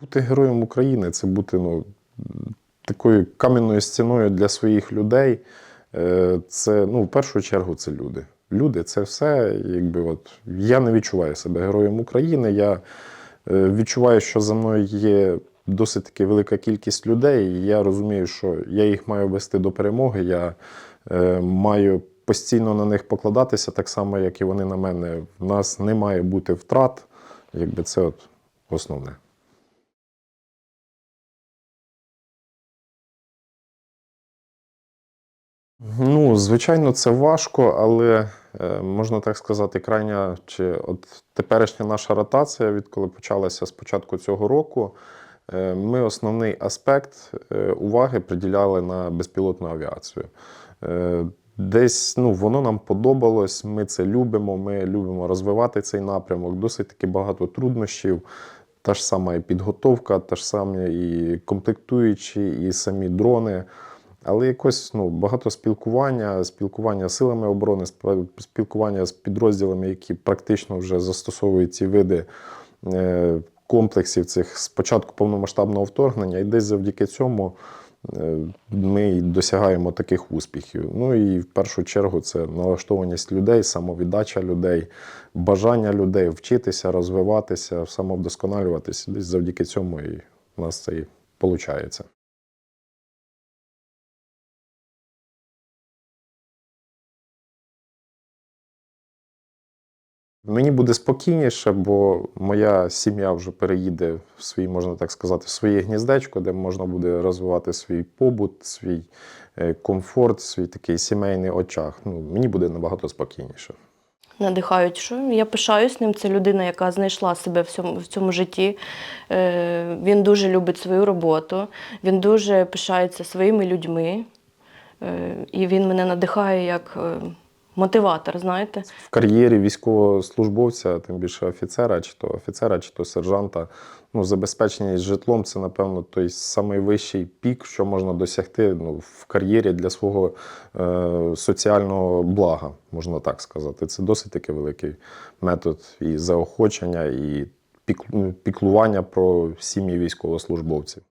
Бути героєм України це бути ну, такою кам'яною стіною для своїх людей. Е, Це ну, в першу чергу це люди. Люди це все. Якби от я не відчуваю себе героєм України. Я е, відчуваю, що за мною є досить таки велика кількість людей. і Я розумію, що я їх маю вести до перемоги. Я е, маю постійно на них покладатися, так само, як і вони на мене. В нас не має бути втрат. Якби це от основне. Ну, звичайно, це важко, але е, можна так сказати, крайня чи от теперішня наша ротація, відколи почалася з початку цього року, е, ми основний аспект е, уваги приділяли на безпілотну авіацію. Десь ну, воно нам подобалось, ми це любимо, ми любимо розвивати цей напрямок. Досить таки багато труднощів. Та ж сама і підготовка, та ж самі і комплектуючі, і самі дрони. Але якось ну, багато спілкування, спілкування з силами оборони, спілкування з підрозділами, які практично вже застосовують ці види е, комплексів цих з початку повномасштабного вторгнення, і десь завдяки цьому е, ми досягаємо таких успіхів. Ну і в першу чергу це налаштованість людей, самовіддача людей, бажання людей вчитися, розвиватися, самовдосконалюватися. Десь завдяки цьому і в нас це і виходить. Мені буде спокійніше, бо моя сім'я вже переїде в свій, можна так сказати, в своє гніздечко, де можна буде розвивати свій побут, свій е, комфорт, свій такий сімейний очах. Ну, мені буде набагато спокійніше. надихають. Що я пишаюсь ним. Це людина, яка знайшла себе в цьому, в цьому житті. Е, він дуже любить свою роботу, він дуже пишається своїми людьми. Е, і він мене надихає як е, мотиватор, знаєте. В кар'єрі військовослужбовця, тим більше офіцера, чи то офіцера, чи то сержанта, ну, забезпечення житлом це, напевно, той самий вищий пік, що можна досягти ну, в кар'єрі для свого е, соціального блага, можна так сказати. Це досить таки великий метод і заохочення, і пік- піклування про сім'ї військовослужбовців.